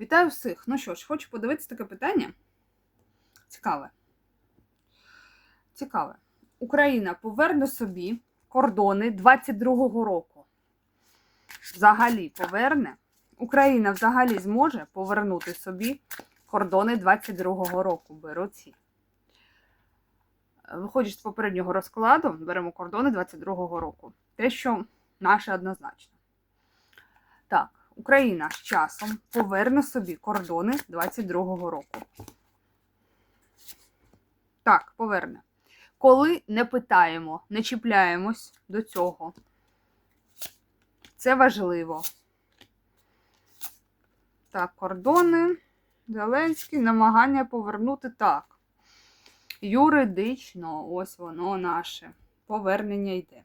Вітаю всіх! Ну що ж, хочу подивитися таке питання. Цікаве. Цікаве. Україна поверне собі кордони 22-го року. Взагалі поверне. Україна взагалі зможе повернути собі кордони 22-го року. Беру ці. Виходячи з попереднього розкладу, беремо кордони 22-го року. Те, що наше однозначно. Так, Україна з часом поверне собі кордони 22-го року. Так, поверне. Коли не питаємо, не чіпляємось до цього. Це важливо. Так, кордони. Зеленський намагання повернути так. Юридично, ось воно наше. Повернення йде.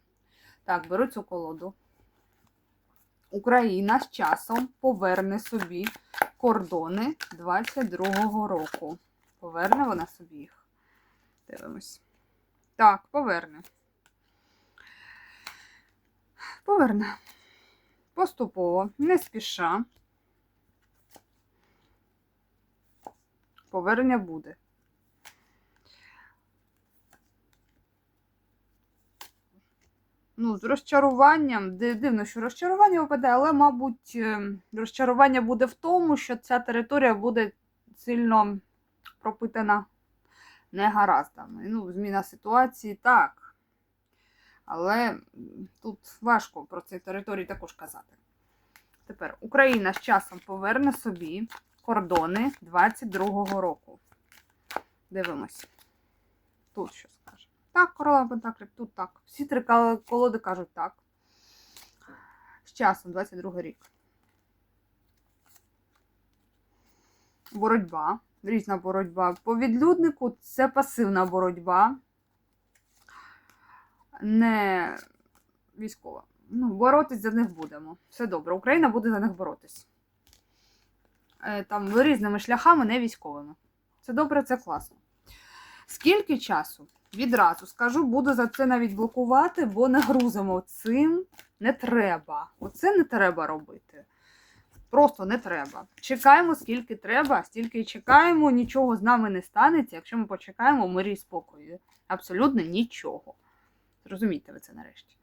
Так, беру цю колоду. Україна з часом поверне собі кордони 22-го року. Поверне вона собі їх. Дивимось. Так, поверне. Поверне. Поступово, не спіша. Повернення буде. Ну, з розчаруванням, дивно, що розчарування випадає, але, мабуть, е, розчарування буде в тому, що ця територія буде сильно пропитана негараздами. Ну, зміна ситуації так. Але тут важко про ці території також казати. Тепер Україна з часом поверне собі кордони 22-го року. Дивимось. Тут що скаже. Так, королева Пентаклів, тут так. Всі три колоди кажуть так. З часом, 22 рік. Боротьба. Різна боротьба. По відлюднику це пасивна боротьба. Не військова. Ну, боротись за них будемо. Все добре. Україна буде за них боротись. Е, Там різними шляхами, не військовими. Це добре, це класно. Скільки часу? Відразу скажу, буду за це навіть блокувати, бо не грузимо цим. Не треба. Оце не треба робити. Просто не треба. Чекаємо, скільки треба, стільки й чекаємо, нічого з нами не станеться, якщо ми почекаємо мирі і спокою. Абсолютно нічого. Зрозумійте ви це нарешті.